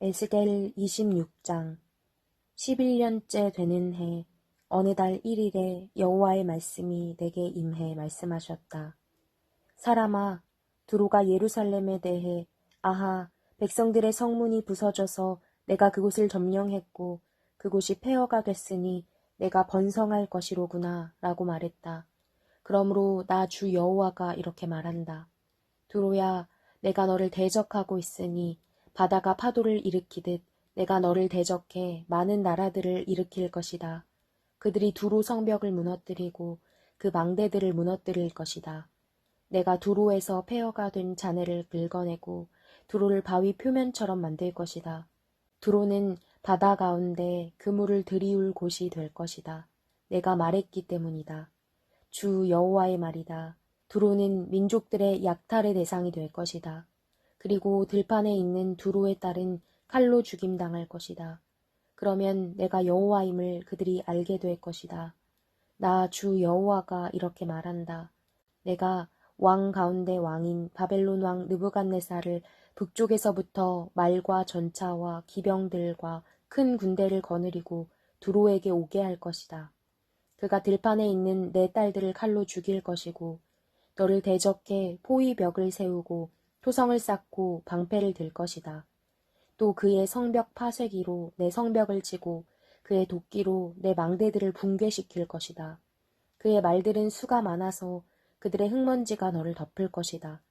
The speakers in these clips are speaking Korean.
에스겔 26장 11년째 되는 해 어느 달 1일에 여호와의 말씀이 내게 임해 말씀하셨다. 사람아, 두로가 예루살렘에 대해 아하, 백성들의 성문이 부서져서 내가 그곳을 점령했고 그곳이 폐허가 됐으니 내가 번성할 것이로구나 라고 말했다. 그러므로 나 주 여호와가 이렇게 말한다. 두로야, 내가 너를 대적하고 있으니 바다가 파도를 일으키듯 내가 너를 대적해 많은 나라들을 일으킬 것이다. 그들이 두로 성벽을 무너뜨리고 그 망대들을 무너뜨릴 것이다. 내가 두로에서 폐허가 된 잔해를 긁어내고 두로를 바위 표면처럼 만들 것이다. 두로는 바다 가운데 그물을 들이울 곳이 될 것이다. 내가 말했기 때문이다. 주 여호와의 말이다. 두로는 민족들의 약탈의 대상이 될 것이다. 그리고 들판에 있는 두로의 딸은 칼로 죽임당할 것이다. 그러면 내가 여호와임을 그들이 알게 될 것이다. 나 주 여호와가 이렇게 말한다. 내가 왕 가운데 왕인 바벨론 왕 느부갓네살을 북쪽에서부터 말과 전차와 기병들과 큰 군대를 거느리고 두로에게 오게 할 것이다. 그가 들판에 있는 내 딸들을 칼로 죽일 것이고 너를 대적해 포위벽을 세우고 토성을 쌓고 방패를 들 것이다. 또 그의 성벽 파쇄기로 내 성벽을 치고 그의 도끼로 내 망대들을 붕괴시킬 것이다. 그의 말들은 수가 많아서 그들의 흙먼지가 너를 덮을 것이다.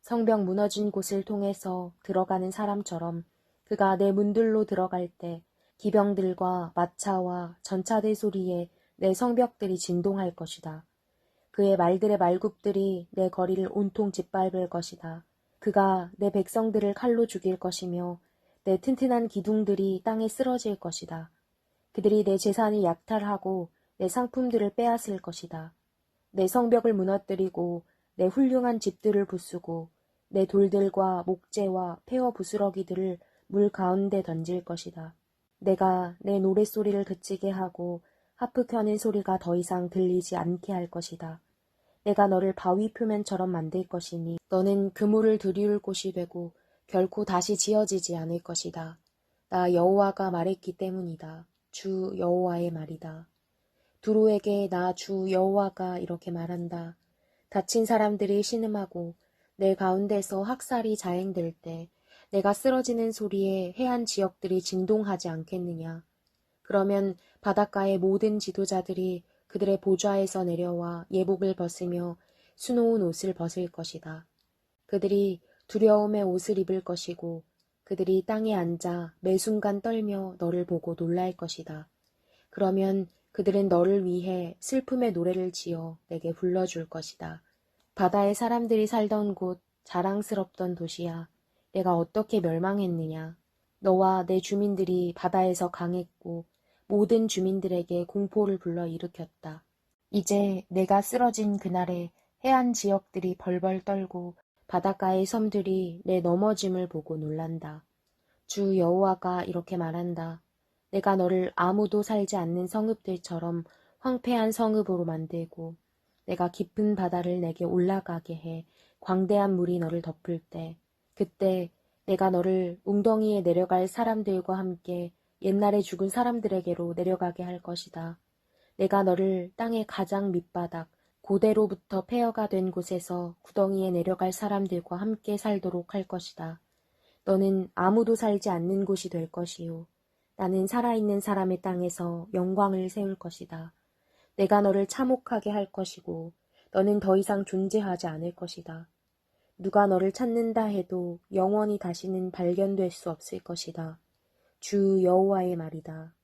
성벽 무너진 곳을 통해서 들어가는 사람처럼 그가 내 문들로 들어갈 때 기병들과 마차와 전차들 소리에 내 성벽들이 진동할 것이다. 그의 말들의 말굽들이 내 거리를 온통 짓밟을 것이다. 그가 내 백성들을 칼로 죽일 것이며 내 튼튼한 기둥들이 땅에 쓰러질 것이다. 그들이 내 재산을 약탈하고 내 상품들을 빼앗을 것이다. 내 성벽을 무너뜨리고 내 훌륭한 집들을 부수고 내 돌들과 목재와 폐허 부스러기들을 물 가운데 던질 것이다. 내가 내 노랫소리를 그치게 하고 하프 켜는 소리가 더 이상 들리지 않게 할 것이다. 내가 너를 바위 표면처럼 만들 것이니 너는 그물을 들이울 곳이 되고 결코 다시 지어지지 않을 것이다. 나 여호와가 말했기 때문이다. 주 여호와의 말이다. 두로에게 나 주 여호와가 이렇게 말한다. 다친 사람들이 신음하고 내 가운데서 학살이 자행될 때 내가 쓰러지는 소리에 해안 지역들이 진동하지 않겠느냐. 그러면 바닷가의 모든 지도자들이 그들의 보좌에서 내려와 예복을 벗으며 수놓은 옷을 벗을 것이다. 그들이 두려움의 옷을 입을 것이고 그들이 땅에 앉아 매 순간 떨며 너를 보고 놀랄 것이다. 그러면 그들은 너를 위해 슬픔의 노래를 지어 내게 불러줄 것이다. 바다의 사람들이 살던 곳 자랑스럽던 도시야. 내가 어떻게 멸망했느냐. 너와 내 주민들이 바다에서 강했고 모든 주민들에게 공포를 불러 일으켰다. 이제 내가 쓰러진 그날에 해안 지역들이 벌벌 떨고 바닷가의 섬들이 내 넘어짐을 보고 놀란다. 주 여호와가 이렇게 말한다. 내가 너를 아무도 살지 않는 성읍들처럼 황폐한 성읍으로 만들고 내가 깊은 바다를 내게 올라가게 해 광대한 물이 너를 덮을 때 그때 내가 너를 웅덩이에 내려갈 사람들과 함께 옛날에 죽은 사람들에게로 내려가게 할 것이다. 내가 너를 땅의 가장 밑바닥, 고대로부터 폐허가 된 곳에서 구덩이에 내려갈 사람들과 함께 살도록 할 것이다. 너는 아무도 살지 않는 곳이 될 것이요. 나는 살아있는 사람의 땅에서 영광을 세울 것이다. 내가 너를 참혹하게 할 것이고, 너는 더 이상 존재하지 않을 것이다. 누가 너를 찾는다 해도 영원히 다시는 발견될 수 없을 것이다. 주 여호와의 말이다.